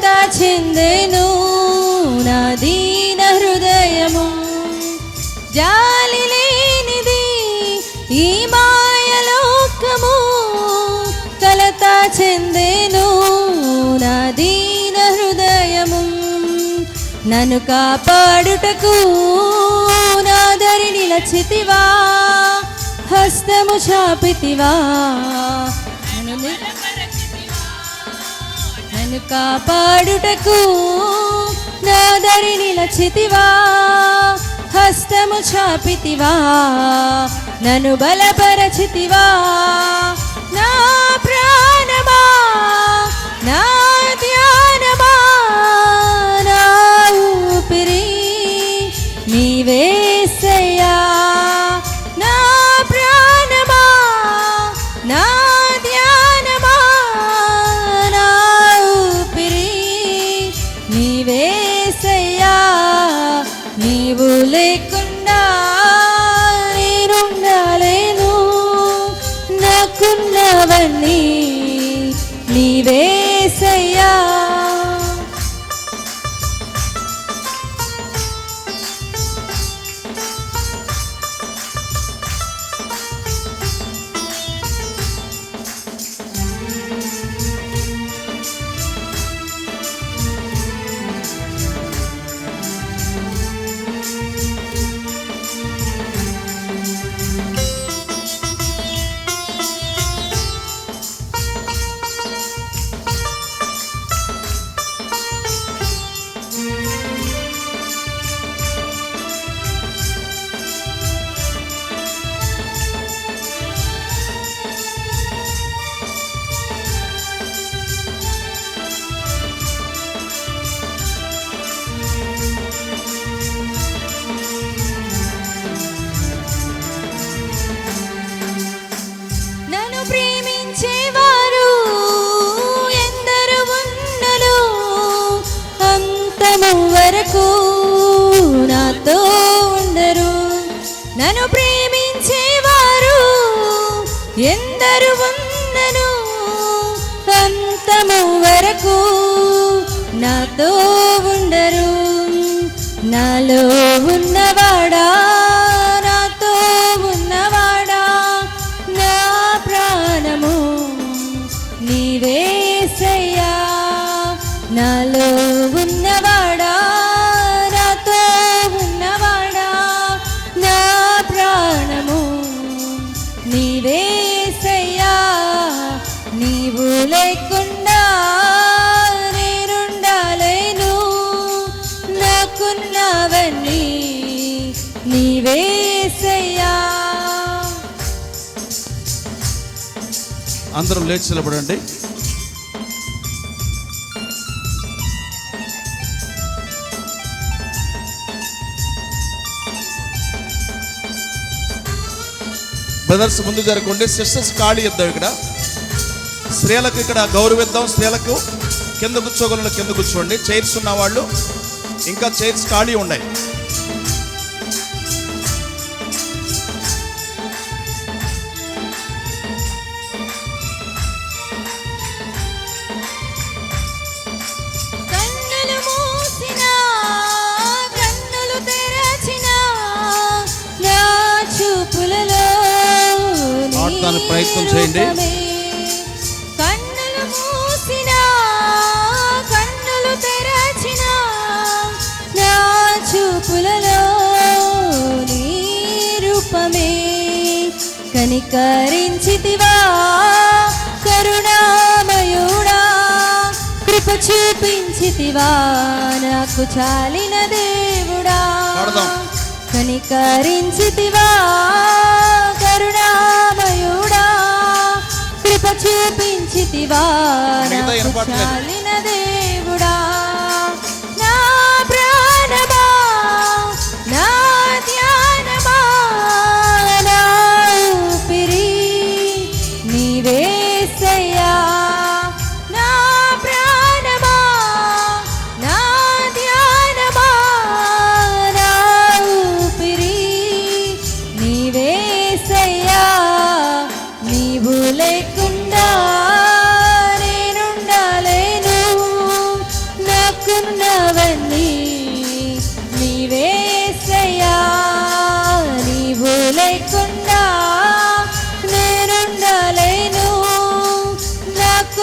కలత చెందెను. నా దీన హృదయము జాలి లేనిది ఈ మాయలోకము కలత చెందెను. నా దీన హృదయము నన్ను కాపాడుటకు నా దరి నిలచితివా హస్తము చాపితివా. నన్ను నన్ను కాపాడుటకు నా దరి నిలచితివా హస్తము చాపితివా నన్ను బలపరచితివా నా ప్రాణమా నా నీవేసయ్యా నీవు లేకుండా నేనుండలేను. నాకున్నవన్నీ నీవే ప్రేమించేవారు ఎందరు ఉన్నను అంతము వరకు నాతో ఉండరు. నన్ను ప్రేమించేవారు ఎందరు ఉన్నను అంతము వరకు నాతో ఉండరు. నాలో అందరం లేచి నిలబడండి. బ్రదర్స్ ముందు జరగండి సిస్టర్స్ ఖాళీ ఇద్దాం ఇక్కడ. స్త్రీలకు ఇక్కడ గౌరవిద్దాం. స్త్రీలకు కింద కూర్చోగలను కింద కూర్చోండి. చైర్స్ ఉన్న వాళ్ళు. ఇంకా చైర్స్ ఖాళీ ఉన్నాయి. ప్రయత్నం చేయండి. కనికరించితివా కరుణామయుడా కృప చూపించితివా నాకు చాలిన దేవుడా. కనికరించితివా చూపించితివా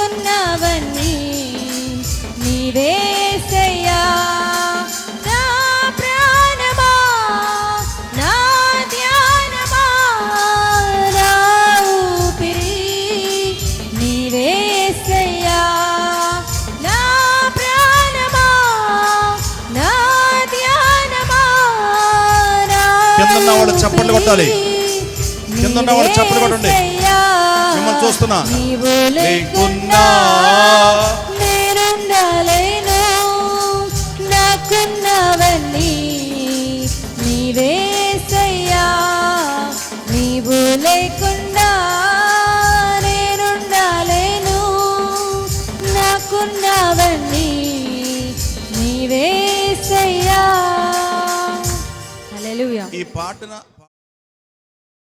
నాకున్నవన్నీ నీవేసయ్యా నా ప్రాణమా నా ధ్యానమా నా ఊపిరి నీవేసయ్యా నా ప్రాణమా నా ధ్యానమా నా కిందున్న వాళ్ళు చప్పట్లు కొట్టాలి. కిందున్న వాళ్ళు చప్పట్లు కొట్టండి. చూస్తున్నా. నీవు లేకున్నా లేకున్నా నేనుండలేను. నాకున్నవన్నీ నీవేసయ్యా నీవు లేకుండా నేనుండలేను. నాకున్నవన్నీ నీవేసయ్యా హల్లెలూయా. ఈ పాటన